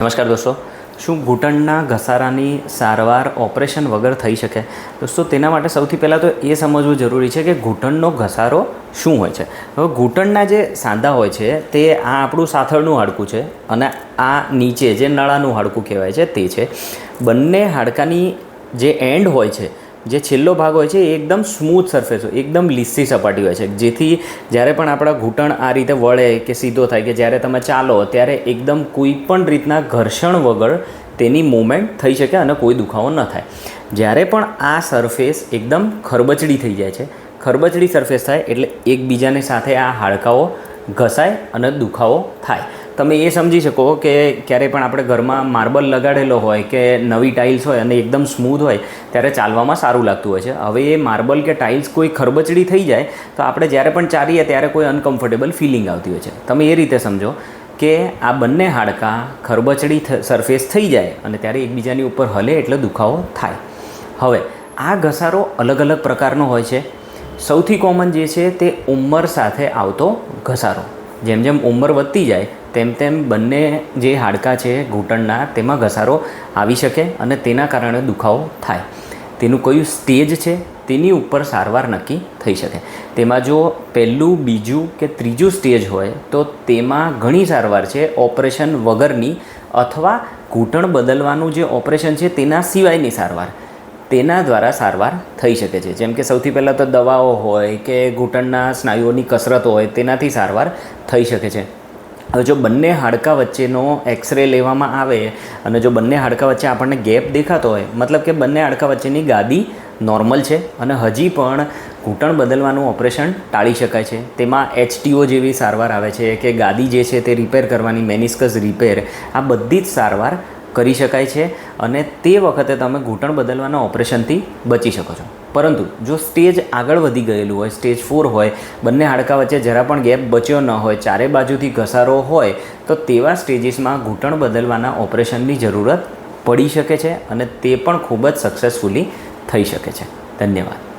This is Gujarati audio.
નમસ્કાર દોસ્તો. શું ઘૂંટણના ઘસારાની સારવાર ઓપરેશન વગર થઈ શકે? દોસ્તો, તેના માટે સૌથી પહેલાં તો એ સમજવું જરૂરી છે કે ઘૂંટણનો ઘસારો શું હોય છે? હવે ઘૂંટણના જે સાંધા હોય છે, તે આ આપણું સાથળનું હાડકું છે અને આ નીચે જે નળાનું હાડકું કહેવાય છે, તે છે. બંને હાડકાની જે એન્ડ હોય છે જે છેલ્લો ભાગ હોય છે એ એકદમ સ્મૂથ સરફેસ હોય, એકદમ લીસી સપાટી હોય છે. જેથી જ્યારે પણ આપણા ઘૂંટણ આ રીતે વળે કે સીધો થાય કે જ્યારે તમે ચાલો, ત્યારે એકદમ કોઈ પણ રીતના ઘર્ષણ વગર તેની મૂવમેન્ટ થઈ શકે અને કોઈ દુખાવો ન થાય. જ્યારે પણ આ સરફેસ એકદમ ખરબચડી થઈ જાય છે, ખરબચડી સરફેસ થાય એટલે એકબીજાની સાથે આ હાડકાઓ ઘસાય અને દુખાવો થાય. તમે એ સમજી શકો કે ક્યારેય પણ આપણે ઘરમાં માર્બલ લગાડેલો હોય કે નવી ટાઇલ્સ હોય અને એકદમ સ્મૂથ હોય, ત્યારે ચાલવામાં સારું લાગતું હોય છે. હવે એ માર્બલ કે ટાઇલ્સ કોઈ ખરબચડી થઈ જાય, તો આપણે જ્યારે પણ ચાલીએ ત્યારે કોઈ અનકમ્ફર્ટેબલ ફિલિંગ આવતી હોય છે. તમે એ રીતે સમજો કે આ બંને હાડકાં ખરબચડી સરફેસ થઈ જાય અને ત્યારે એકબીજાની ઉપર હલે એટલે દુખાવો થાય. હવે, આ ઘસારો અલગ અલગ પ્રકારનો હોય છે. સૌથી કોમન જે છે તે ઉંમર સાથે આવતો ઘસારો. જેમ જેમ ઉંમર વધતી જાય તેમ તેમ બંને જે હાડકાં છે ઘૂંટણના, તેમાં ઘસારો આવી શકે અને તેના કારણે દુખાવો થાય. તેનું કયું સ્ટેજ છે તેની ઉપર સારવાર નક્કી થઈ શકે. તેમાં જો પહેલું, બીજું કે ત્રીજું સ્ટેજ હોય, તો તેમાં ઘણી સારવાર છે. ઓપરેશન વગરની અથવા ઘૂંટણ બદલવાનું જે ઓપરેશન છે તેના સિવાયની સારવાર. તેના દ્વારા સારવાર થઈ શકે છે. જેમ કે સૌથી પહેલાં તો દવાઓ હોય કે ઘૂંટણના સ્નાયુઓની કસરત હોય, તેનાથી સારવાર થઈ શકે છે. હવે જો બંને હાડકાં વચ્ચેનો એક્સરે લેવામાં આવે અને જો બંને હાડકાં વચ્ચે આપણને ગેપ દેખાતો હોય, મતલબ કે બંને હાડકાં વચ્ચેની ગાદી નોર્મલ છે અને હજી પણ ઘૂંટણ બદલવાનું ઓપરેશન ટાળી શકાય છે. તેમાં એચટીઓ જેવી સારવાર આવે છે કે ગાદી જે છે તે રિપેર કરવાની મેનિસ્કસ રિપેર આ બધી જ સારવાર કરી શકાય છે અને તે વખતે તમે ઘૂંટણ બદલવાના ઓપરેશનથી બચી શકો છો. પરંતુ જો સ્ટેજ આગળ વધી ગયેલું હોય, સ્ટેજ ફોર હોય, બંને હાડકાં વચ્ચે જરા પણ ગેપ બચ્યો ન હોય, ચારે બાજુથી ઘસારો હોય, તો તેવા સ્ટેજીસમાં ઘૂંટણ બદલવાના ઓપરેશનની જરૂરત પડી શકે છે અને તે પણ ખૂબ જ સક્સેસફુલી થઈ શકે છે. ધન્યવાદ.